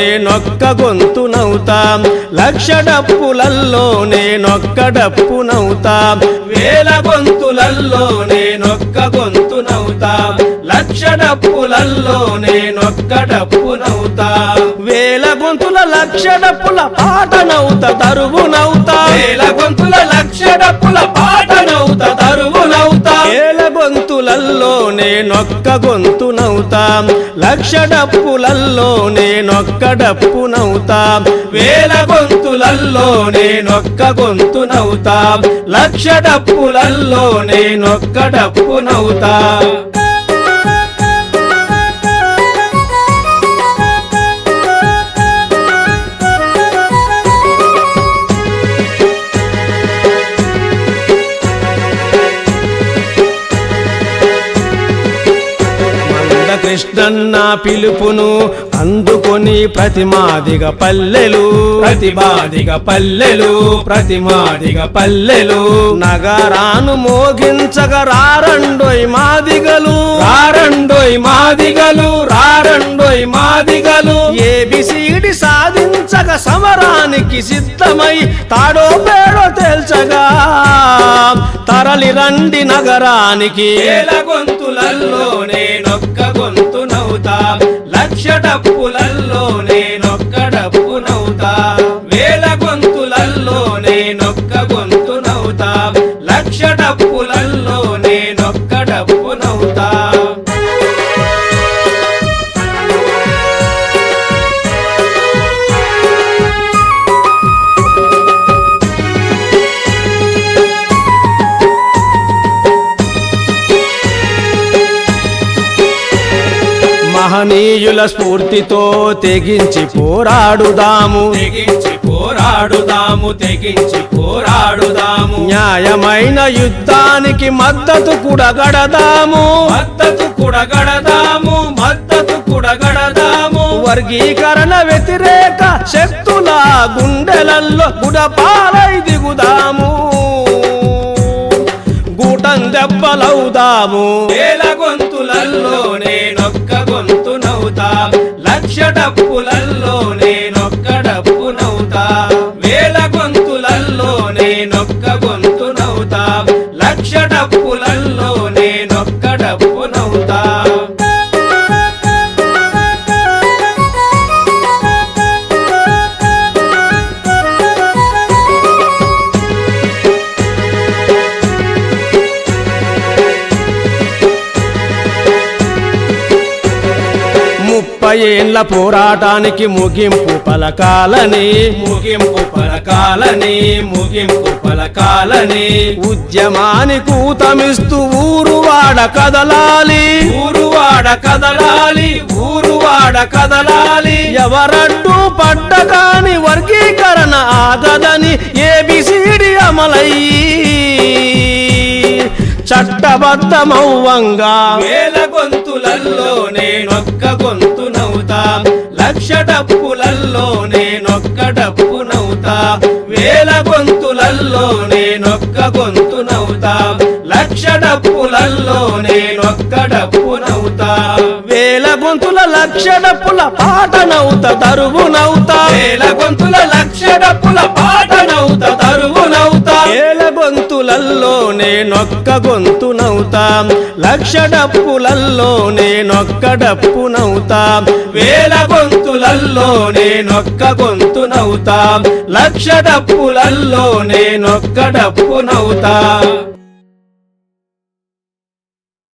గొంతులల్లో నేనొక్క గొంతునవుతా లక్ష డప్పులల్లో నేనొక్క డప్పునవుతా వేల గొంతులల్లో నేనొక్క గొంతునవుతా లక్ష డప్పులల్లో నేనొక్క డప్పునవుతా వేల గొంతుల లక్ష డప్పుల పాటనవుతా తరువునవుతా వేల గొంతుల లక్ష డప్పుల పాట వేల గొంతులల్లో నేనొక్క గొంతునవుతా లక్ష డప్పులల్లో నేనొక్క డప్పునవుతా వేల గొంతులల్లో నేనొక్క గొంతునవుతా లక్ష డప్పులల్లో నేనొక్క డప్పునవుతా కృష్ణన్న పిలుపును అందుకొని ప్రతిమాదిగ పల్లెలు. ప్రతిమాదిగ పల్లెలు ప్రతిమాదిగ పల్లెలు. నగరాను మోగించగ రారండోయ్ మాదిగలు. రారండోయ్ మాదిగలు రారండోయ్ మాదిగలు. ఏబిసిడి సాధించగ సమరానికి సిద్ధమై తాడో పేడో తేల్చగా. తరలి రండి నగరానికి. ఏల గొంతులల్లో డప్పులల్లో నేను మహనీయుల స్ఫూర్తితో తెగించి పోరాడుదాము. తెగించి పోరాడుదాము తెగించి పోరాడుదాము. న్యాయమైన యుద్ధానికి మద్దతు కూడగడదాము. మద్దతు కూడగడదాము మద్దతు కూడగడదాము. వర్గీకరణ వ్యతిరేక శక్తుల గుండెలల్లో గుడపాలై దిగుదాము. గూటం దెబ్బలవుదాము. వేల లక్ష డప్పులల్లో ముప్పై ఏండ్ల పోరాటానికి ముగింపు పలకాలని. ముగింపు పలకాలని ముగింపు పలకాలని. ఉద్యమానికి ఊతమిస్తూ ఊరువాడ కదలాలి. ఊరువాడ కదలాలి ఊరువాడ కదలాలి. ఎవరడ్డు పడ్డ కాని వర్గీకరణ ఆగదని ఏబిసిడి అమలయ్యి చట్టబద్ధమౌవంగా వేల గొంతులల్లో నేనొక్క గొంతు. వేల గొంతులల్లో నేనొక్క గొంతు నవ్వుతా. లక్ష డప్పులల్లో నేనొక్క డప్పు నవ్వుతా. వేల గొంతుల లక్ష డప్పుల పాట నవ్వుతా తరువు నవ్వుతా. వేల గొంతుల లక్ష డప్పుల పాట నేనొక్క గొంతునవుతా లక్ష డప్పులల్లో నేనొక్క డప్పునవుతా వేల గొంతులల్లో నేనొక్క గొంతునవుతా లక్ష డప్పులల్లో నేనొక్క డప్పునవుతా